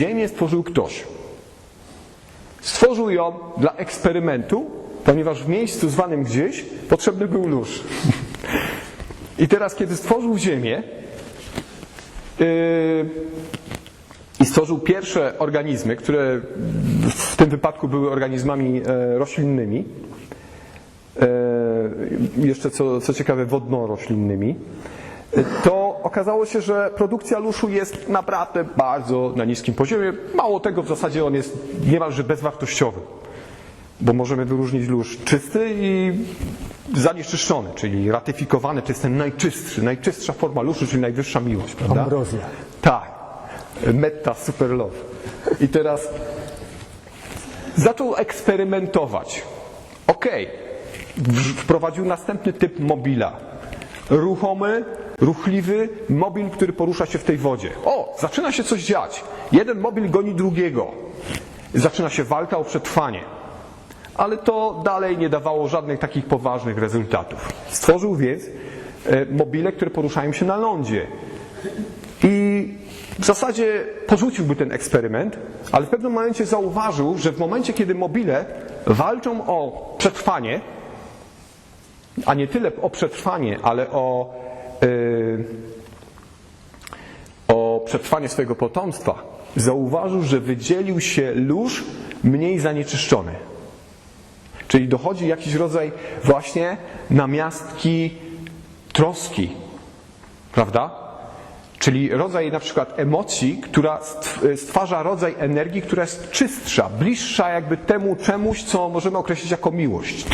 Ziemię stworzył ktoś. Stworzył ją dla eksperymentu, ponieważ w miejscu zwanym gdzieś potrzebny był lóż. I teraz, kiedy stworzył Ziemię yy, i stworzył pierwsze organizmy, które w tym wypadku były organizmami e, roślinnymi, e, jeszcze co, co ciekawe wodno-roślinnymi, to okazało się, że produkcja luszu jest naprawdę bardzo na niskim poziomie. Mało tego, w zasadzie on jest niemalże bezwartościowy, bo możemy wyróżnić lóż czysty i zanieczyszczony, czyli ratyfikowany, to jest ten najczystszy, najczystsza forma luszu, czyli najwyższa miłość, prawda? Ambrozja. Tak. Metta Super Love. I teraz zaczął eksperymentować. Okej. W- Wprowadził następny typ mobila. Ruchomy, ruchliwy mobil, który porusza się w tej wodzie. O, zaczyna się coś dziać. Jeden mobil goni drugiego. Zaczyna się walka o przetrwanie. Ale to dalej nie dawało żadnych takich poważnych rezultatów. Stworzył więc e, mobile, które poruszają się na lądzie. I w zasadzie porzuciłby ten eksperyment, ale w pewnym momencie zauważył, że w momencie, kiedy mobile walczą o przetrwanie, a nie tyle o przetrwanie, ale o, yy, o przetrwanie swojego potomstwa, zauważył, że wydzielił się lóż mniej zanieczyszczony. Czyli dochodzi jakiś rodzaj właśnie namiastki troski, prawda? Czyli rodzaj na przykład emocji, która stw- stwarza rodzaj energii, która jest czystsza, bliższa jakby temu czemuś, co możemy określić jako miłość.